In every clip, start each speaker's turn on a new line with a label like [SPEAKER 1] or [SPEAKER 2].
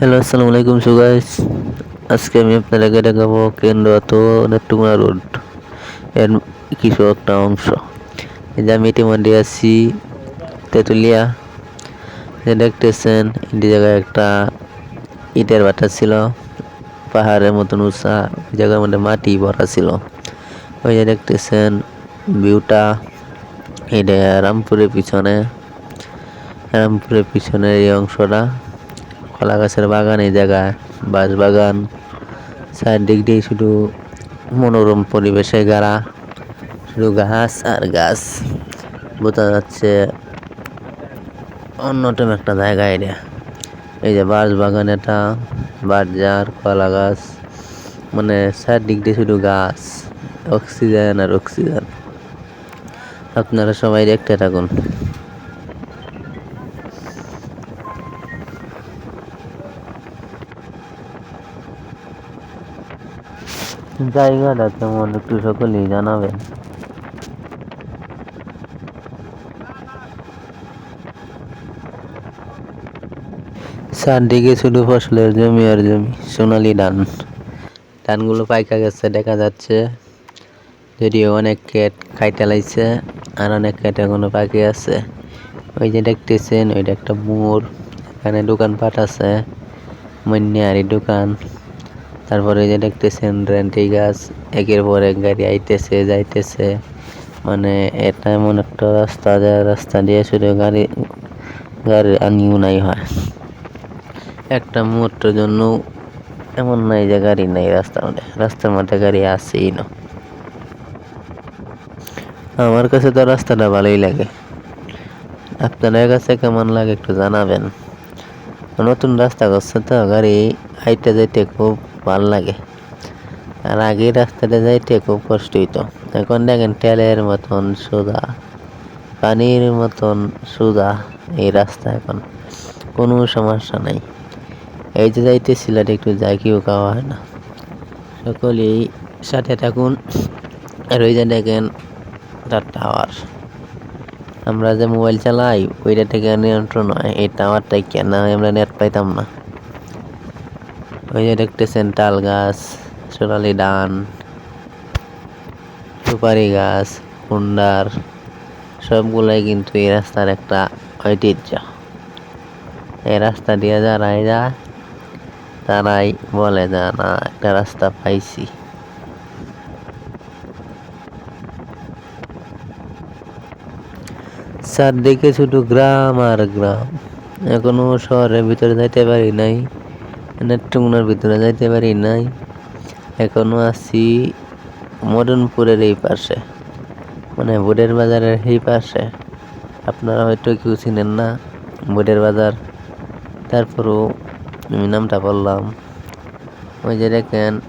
[SPEAKER 1] Hello আসসালামু আলাইকুম so guys আজকে আমি আপনার আপনাদেরকে দেখাবো কেন্দ্রত নেট্টুমা রোডের কিছু একটা অংশ। এই যে আমি ইতিমধ্যে আছি তেঁতুলিয়া। দেখতেছেন, এই জায়গায় একটা ইটের ভাটা ছিল। পাহাড়ের মতন উঁচা ওই জায়গার মধ্যে মাটি ভরা ছিল। ওই যে দেখতেছেন, ভিউটা এটা রামপুরের পিছনে। রামপুরের পিছনের এই অংশটা। কলা গাছের বাগান, এই জায়গায় বাঁশ বাগান, চারদিক দিয়ে শুধু মনোরম পরিবেশে গাড়া, শুধু গাছ আর গাছ। বোঝা যাচ্ছে অন্যতম একটা জায়গা এটা। এই যে বাঁশ বাগান এটা বাজার কলা গাছ মানে চারদিক দিয়ে শুধু গাছ, অক্সিজেন আর অক্সিজেন। আপনারা সবাই দেখতে থাকুন। জায়গাটা কেমন একটু সকলেই জানাবেন চারদিকে শুধু ফসলের জমি আর জমি, সোনালি ধান। ধানগুলো পাইকা গেছে, দেখা যাচ্ছে। যদিও অনেক কেট খাইতে লাইছে আর অনেক কেট এখনও পাকি আছে। ওই যে দেখতেছেন, ওইটা একটা মোড়। এখানে দোকানপাট আছে মন্যারি দোকান। তারপরে যে দেখতেছেন রেন্টি গাছ, একের পর এক গাড়ি আইতেছে, যাইতেছে। মানে এটা এমন একটা রাস্তা যা রাস্তা দিয়ে শুধু গাড়ি গাড়ি আনিও নাই হয়। একটা মুহূর্তের জন্য এমন নাই যে গাড়ি নাই রাস্তার মধ্যে। রাস্তার মধ্যে গাড়ি আসেই না। আমার কাছে তো রাস্তাটা ভালোই লাগে। আপনাদের কাছে কেমন লাগে একটু জানাবেন। নতুন রাস্তা করছে তো, গাড়ি হাইটে যাইতে খুব ভালো লাগে। আর আগে রাস্তাটা যাইতে খুব কষ্ট হইতো। এখন দেখেন তেলের মতন সোজা পানির মতন সোজা এই রাস্তা এখন। কোনো সমস্যা নাই। এই যে যাইতে সিলেট একটু কেউ খাওয়া হয় না। সকলেই সাথে থাকুন। আর ওই যে দেখেন তার টাওয়ার আমরা যে মোবাইল চালাই, ওইটা থেকে নিয়ন্ত্রণ হয়। এই টাওয়ারটাই কেন আমরা নেট পাইতাম না। ওই যে দেখতেছেন তাল গাছ, সোনালি ডান, সুপারি গাছ, কুন্ডার, সবগুলাই কিন্তু এই রাস্তার একটা ঐতিহ্য। এই রাস্তা দিয়ে যারাই যায়, তারাই বলে যে, না, একটা রাস্তা পাইছি। চারদিকে শুধু গ্রাম আর গ্রাম। এখনও শহরের ভিতরে যাইতে পারি নাই। নেট্টুমনার ভিতরে যাইতে পারি নাই। এখনও আছি মদনপুরের এই পাশে। মানে বোর্ডের বাজারের এই পাশে। আপনারা হয়তো কেউ চিনেন না বোর্ডের বাজার। তারপরেও আমি নামটা বললাম। ওই যে দেখেন,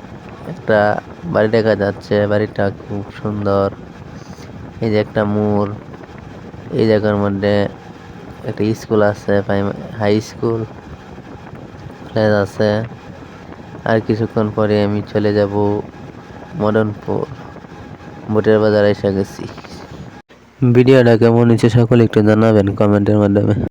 [SPEAKER 1] একটা বাড়ি দেখা যাচ্ছে। বাড়িটা খুব সুন্দর। এই যে একটা মোড়। এই জায়গার মধ্যে একটা স্কুল আছে হাই স্কুল। কলেজ আছে। আর কিছুক্ষণ পরে আমি চলে যাব মদনপুর। বোটের বাজার এসে গেছি। ভিডিওটা কেমন হয়েছে সকলে একটু জানাবেন কমেন্টের মাধ্যমে।